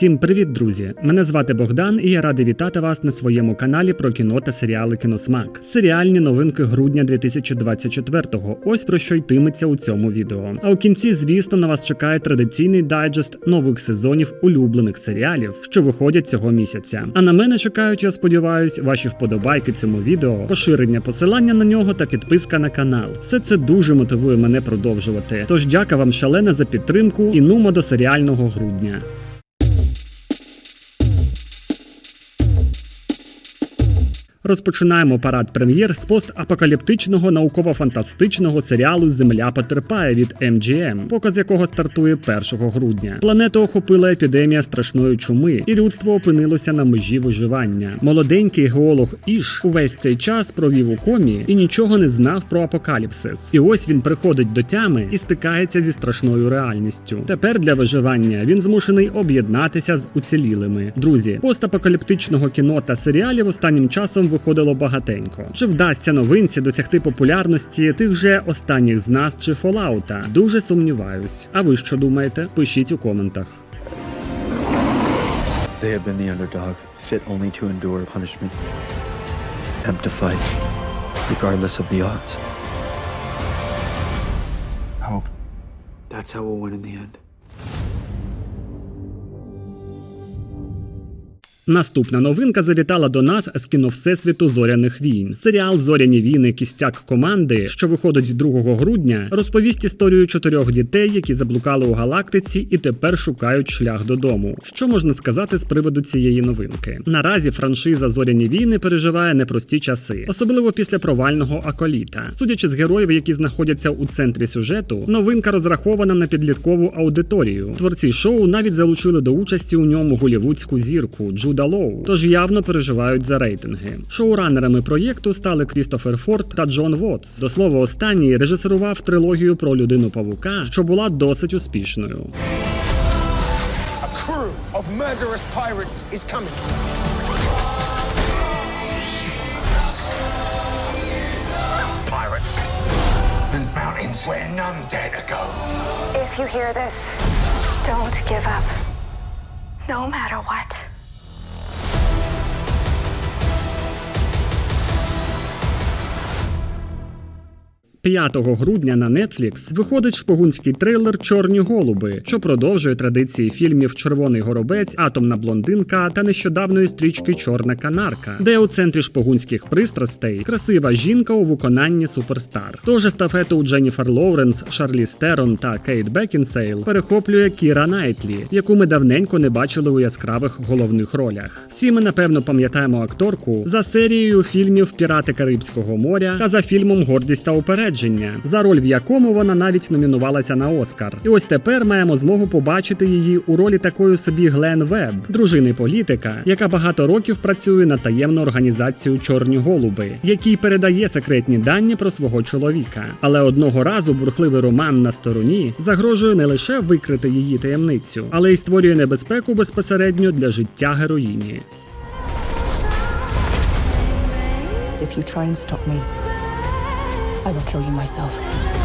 Всім привіт, друзі! Мене звати Богдан, і я радий вітати вас на своєму каналі про кіно та серіали Кіносмак. Серіальні новинки грудня 2024-го. Ось про що йтиметься у цьому відео. А у кінці, звісно, на вас чекає традиційний дайджест нових сезонів улюблених серіалів, що виходять цього місяця. А на мене чекають, я сподіваюсь, ваші вподобайки цьому відео, поширення посилання на нього та підписка на канал. Все це дуже мотивує мене продовжувати. Тож дяка вам шалена за підтримку і нумо до серіального грудня. Розпочинаємо парад прем'єр з постапокаліптичного науково-фантастичного серіалу Земля потерпає від MGM, показ якого стартує 1 грудня. Планету охопила епідемія страшної чуми, і людство опинилося на межі виживання. Молоденький геолог Іш увесь цей час провів у комі і нічого не знав про апокаліпсис. І ось він приходить до тями і стикається зі страшною реальністю. Тепер для виживання він змушений об'єднатися з уцілілими. Друзі, постапокаліптичного кіно та серіалів останнім часом виходило багатенько. Чи вдасться новинці досягти популярностті тих же останніх з нас чи Фоллаута? Дуже сумніваюсь. А ви що думаєте? Пишіть у коментах. They have been the underdog, fit only to endure punishment, and to fight, regardless of the odds. Hope. That's how we'll win in the end. Наступна новинка завітала до нас з кіно Всесвіту зоряних війн. Серіал Зоряні війни кістяк команди, що виходить 2 грудня, розповість історію чотирьох дітей, які заблукали у галактиці і тепер шукають шлях додому. Що можна сказати з приводу цієї новинки? Наразі франшиза Зоряні війни переживає непрості часи, особливо після провального аколіта. Судячи з героїв, які знаходяться у центрі сюжету, новинка розрахована на підліткову аудиторію. Творці шоу навіть залучили до участі у ньому голівудську зірку Джуда Лоу, тож явно переживають за рейтинги. Шоуранерами проєкту стали Крістофер Форд та Джон Вотс. До слова, останній режисерував трилогію про людину павука, що була досить успішною. Of murderous pirates is coming. pirates and mountains where none dare to go. If you hear this, don't give up. No matter what. 5 грудня на Netflix виходить шпигунський трилер Чорні голуби, що продовжує традиції фільмів Червоний горобець, Атомна блондинка та нещодавної стрічки Чорна канарка, де у центрі шпигунських пристрастей красива жінка у виконанні суперстар. Тож естафету у Дженніфер Лоуренс, Шарлі Стерон та Кейт Бекінсейл перехоплює Кіра Найтлі, яку ми давненько не бачили у яскравих головних ролях. Всі ми напевно пам'ятаємо акторку за серією фільмів Пірати Карибського моря та за фільмом Гордість та упередження, за роль в якому вона навіть номінувалася на Оскар. І ось тепер маємо змогу побачити її у ролі такої собі Глен Веб, дружини політика, яка багато років працює на таємну організацію Чорні голуби, який передає секретні дані про свого чоловіка. Але одного разу бурхливий роман на стороні загрожує не лише викрити її таємницю, але й створює небезпеку безпосередньо для життя героїні. If you try and stop me, I will kill you myself.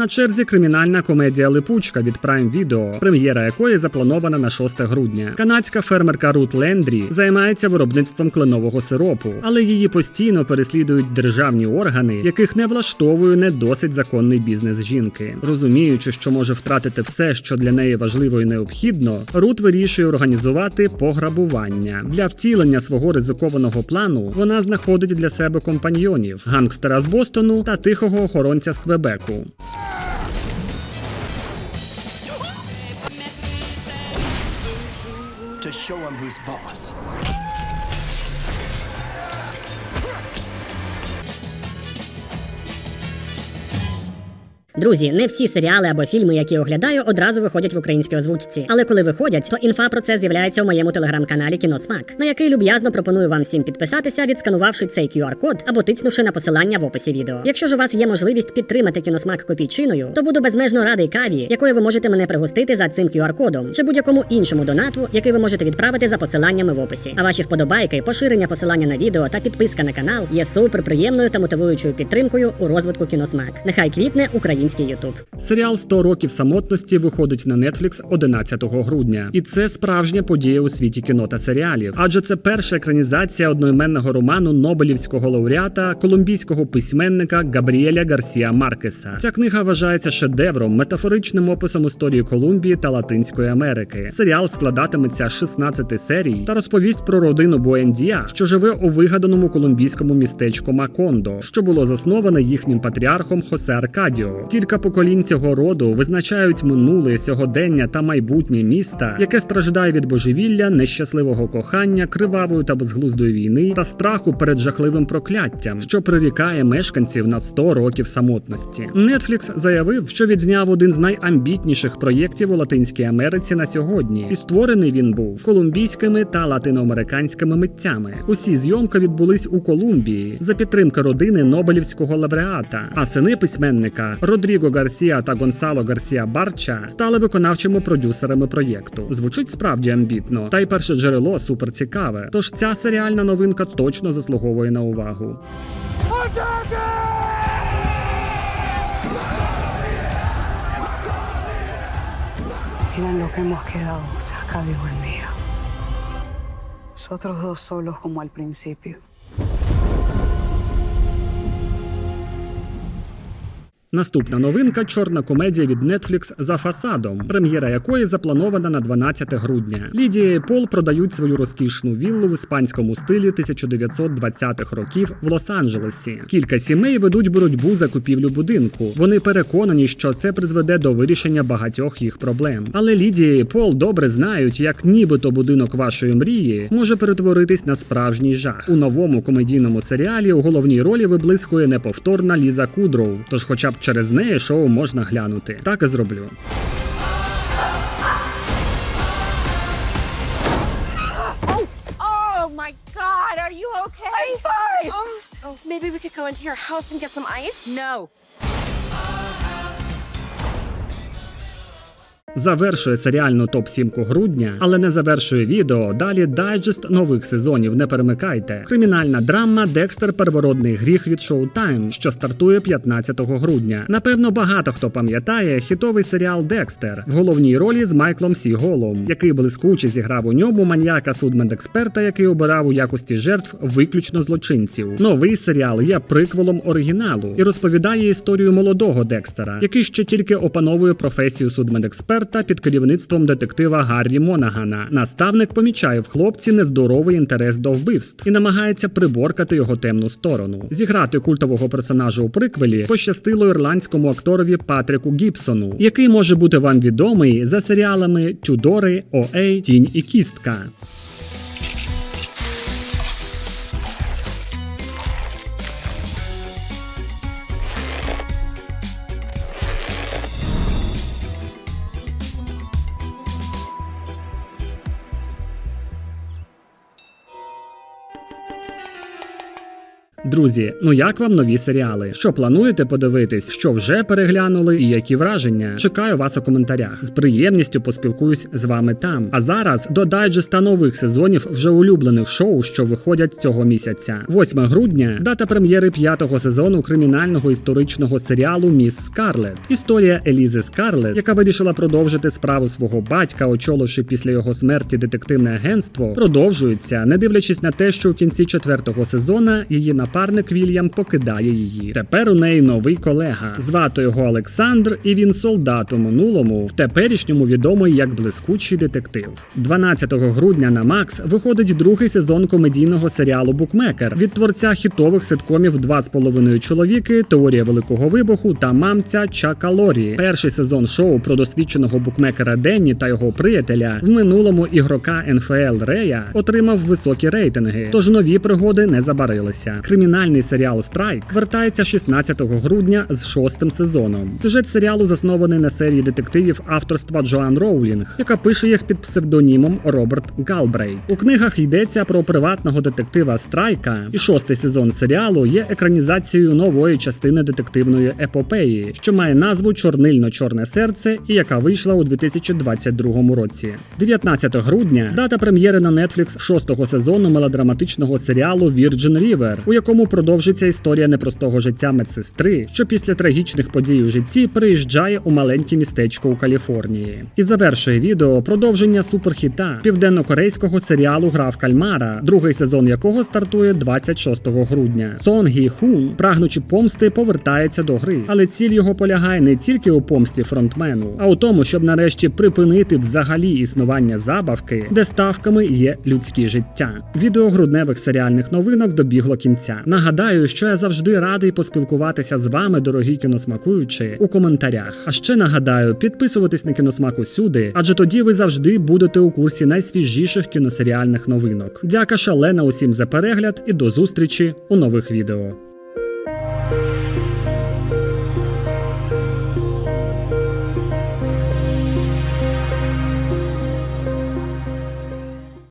На черзі кримінальна комедія Липучка від Prime Video, прем'єра якої запланована на 6 грудня. Канадська фермерка Рут Лендрі займається виробництвом кленового сиропу, але її постійно переслідують державні органи, яких не влаштовує не досить законний бізнес жінки. Розуміючи, що може втратити все, що для неї важливо і необхідно, Рут вирішує організувати пограбування. Для втілення свого ризикованого плану вона знаходить для себе компаньйонів гангстера з Бостону та тихого охоронця з Квебеку. Show him who's boss. Друзі, не всі серіали або фільми, які оглядаю, одразу виходять в українській озвучці. Але коли виходять, то інфа про це з'являється у моєму телеграм-каналі Кіносмак, на який люб'язно пропоную вам всім підписатися, відсканувавши цей QR-код або тицнувши на посилання в описі відео. Якщо ж у вас є можливість підтримати кіносмак копійчиною, то буду безмежно радий каві, якою ви можете мене пригостити за цим QR-кодом, чи будь-якому іншому донату, який ви можете відправити за посиланнями в описі. А ваші вподобайки, поширення посилання на відео та підписка на канал є супер приємною та мотивуючою підтримкою у розвитку кіносмак. Нехай квітне український Ютуб. Серіал «100 років самотності виходить на Netflix 11 грудня, і це справжня подія у світі кіно та серіалів. Адже це перша екранізація одноіменного роману Нобелівського лауреата, колумбійського письменника Габріеля Гарсія Маркеса. Ця книга вважається шедевром, метафоричним описом історії Колумбії та Латинської Америки. Серіал складатиметься з 16 серій та розповість про родину Буендія, що живе у вигаданому колумбійському містечку Макондо, що було засноване їхнім патріархом Хосе Аркадіо. Кілька поколінь цього роду визначають минуле, сьогодення та майбутнє міста, яке страждає від божевілля, нещасливого кохання, кривавої та безглуздої війни та страху перед жахливим прокляттям, що прирікає мешканців на 100 років самотності. Netflix заявив, що відзняв один з найамбітніших проєктів у Латинській Америці на сьогодні, і створений він був колумбійськими та латиноамериканськими митцями. Усі зйомки відбулись у Колумбії за підтримки родини Нобелівського лауреата, а сини письменника Родріго Гарсія та Гонсало Гарсія Барча стали виконавчими продюсерами проєкту. Звучить справді амбітно, та й перше джерело суперцікаве. Тож ця серіальна новинка точно заслуговує на увагу. Mira lo que hemos quedado, saca de buen día. Nosotros dos solos como al principio. Наступна новинка чорна комедія від Netflix за фасадом, прем'єра якої запланована на 12 грудня. Лідія і Пол продають свою розкішну віллу в іспанському стилі 1920-х років в Лос-Анджелесі. Кілька сімей ведуть боротьбу за купівлю будинку. Вони переконані, що це призведе до вирішення багатьох їх проблем. Але Лідія і Пол добре знають, як нібито будинок вашої мрії може перетворитись на справжній жах. У новому комедійному серіалі у головній ролі виблискує неповторна Ліза Кудроу. Тож, хоча б через неї шоу можна глянути. Так і зроблю. Oh. Oh, maybe we could go into your house and get some ice? No. Завершує серіальну топ-сімку грудня, але не завершує відео. Далі дайджест нових сезонів. Не перемикайте. Кримінальна драма Декстер Первородний гріх від Showtime, що стартує 15 грудня. Напевно, багато хто пам'ятає хітовий серіал Декстер в головній ролі з Майклом Сі Голом, який блискуче зіграв у ньому маніяка судмедексперта, який обирав у якості жертв виключно злочинців. Новий серіал є приквелом оригіналу і розповідає історію молодого Декстера, який ще тільки опановує професію судмедексперта під керівництвом детектива Гаррі Монагана. Наставник помічає в хлопці нездоровий інтерес до вбивств і намагається приборкати його темну сторону. Зіграти культового персонажа у приквелі пощастило ірландському акторові Патріку Гібсону, який може бути вам відомий за серіалами Тюдори, Оей, Тінь і Кістка. Друзі, ну як вам нові серіали? Що плануєте подивитись? Що вже переглянули, і які враження? Чекаю вас у коментарях. З приємністю поспілкуюсь з вами там. А зараз до дайджеста нових сезонів вже улюблених шоу, що виходять цього місяця. 8 грудня дата прем'єри п'ятого сезону кримінального історичного серіалу Міс Скарлет. Історія Елізи Скарлет, яка вирішила продовжити справу свого батька, очоливши після його смерті детективне агентство, продовжується, не дивлячись на те, що у кінці четвертого сезона її напарник Вільям покидає її. Тепер у неї новий колега. Звати його Олександр, і він солдат у минулому, в теперішньому відомий як блискучий детектив. 12 грудня на Макс виходить другий сезон комедійного серіалу Букмекер від творця хітових ситкомів Два з половиною чоловіки, Теорія великого вибуху та мамця Чака Лорі. Перший сезон шоу про досвідченого букмекера Денні та його приятеля в минулому ігрока НФЛ Рея отримав високі рейтинги, тож нові пригоди не забарилися. Кримінальний кримінальний серіал Страйк вертається 16 грудня з шостим сезоном. Сюжет серіалу заснований на серії детективів авторства Джоан Роулінг, яка пише їх під псевдонімом Роберт Галбрейт. У книгах йдеться про приватного детектива Страйка, і шостий сезон серіалу є екранізацією нової частини детективної епопеї, що має назву Чорнильно-чорне серце і яка вийшла у 2022 році. 19 грудня дата прем'єри на Netflix шостого сезону мелодраматичного серіалу Virgin River, у якому продовжиться історія непростого життя медсестри, що після трагічних подій у житті переїжджає у маленьке містечко у Каліфорнії. І завершує відео продовження суперхіта південно-корейського серіалу Гра в кальмара, другий сезон якого стартує 26 грудня. Сон Гі Хун, прагнучи помсти, повертається до гри, але ціль його полягає не тільки у помсті фронтмену, а у тому, щоб нарешті припинити взагалі існування забавки, де ставками є людські життя. Відео грудневих серіальних новинок добігло кінця. Нагадаю, що я завжди радий поспілкуватися з вами, дорогі кіносмакуючі, у коментарях. А ще нагадаю, підписуватись на кіносмак усюди, адже тоді ви завжди будете у курсі найсвіжіших кіносеріальних новинок. Дяка шалена усім за перегляд і до зустрічі у нових відео.